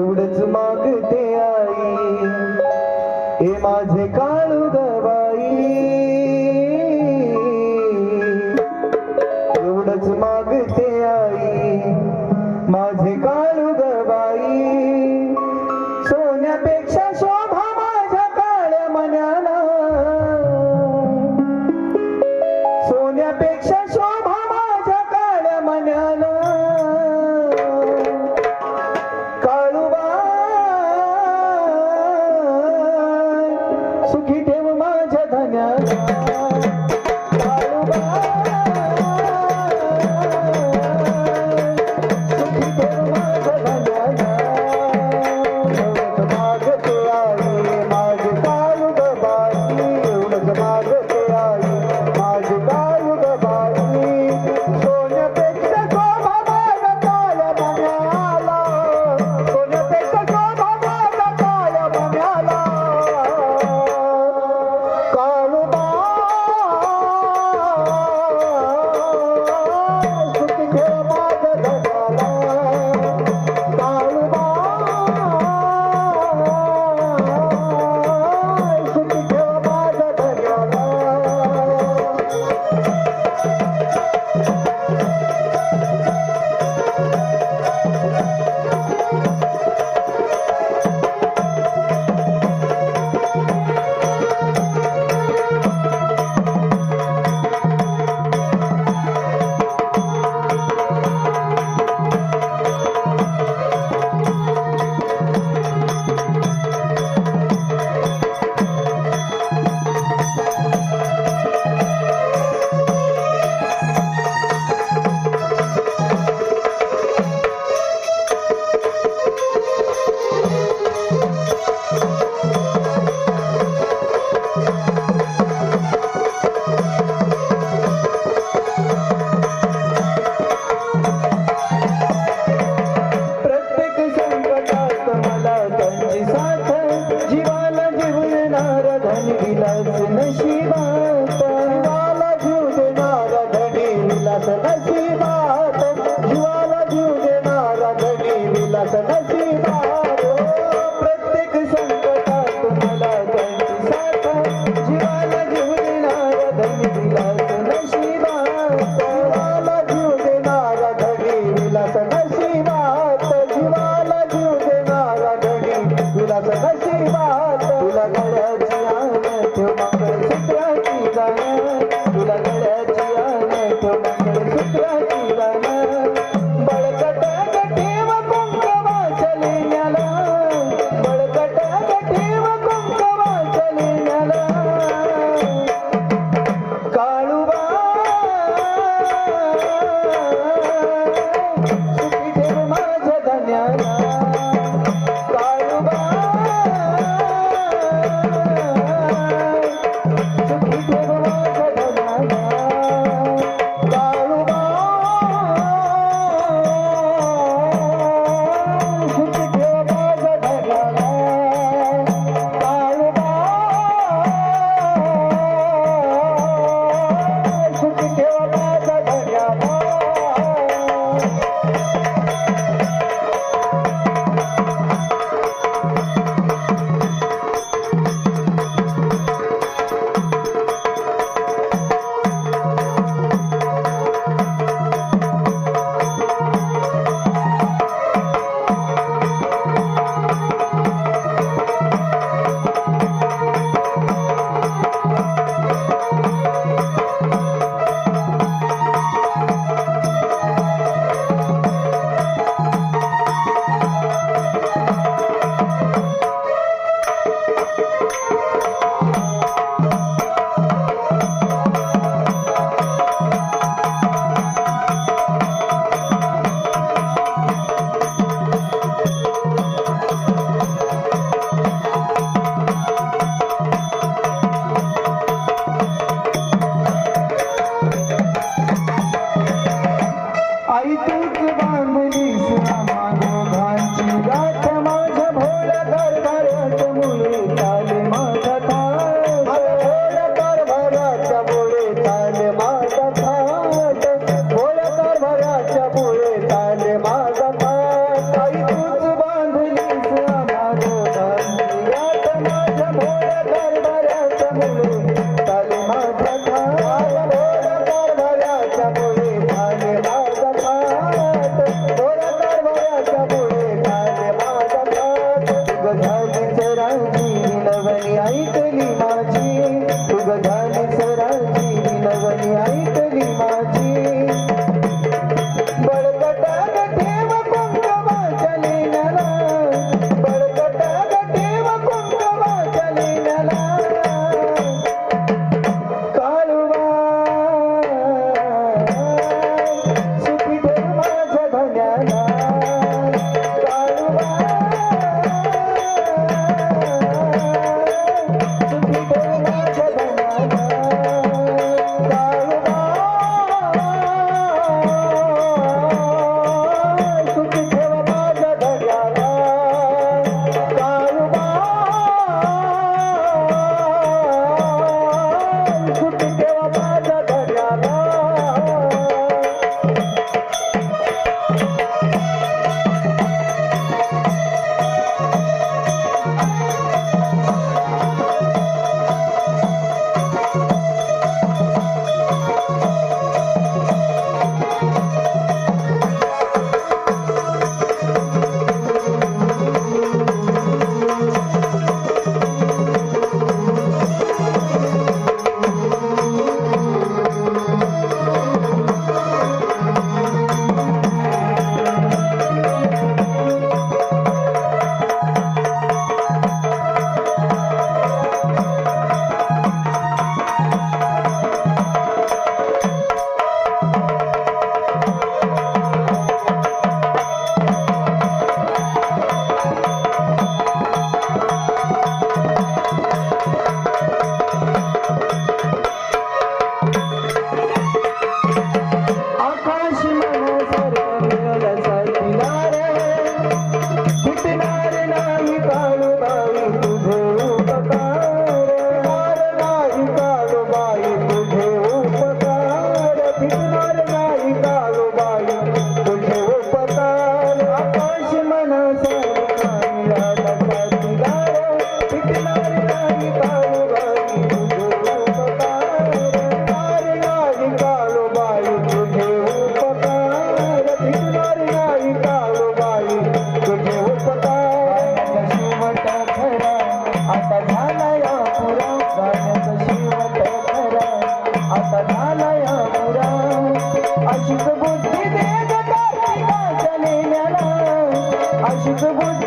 एवढच मागते आई. हे माझे काळू दवाई एवढच मागते आई. माझे काळू दवाई सोन्यापेक्षा peço que Deus. अशुभ बुद्धी दे गं बुद्धी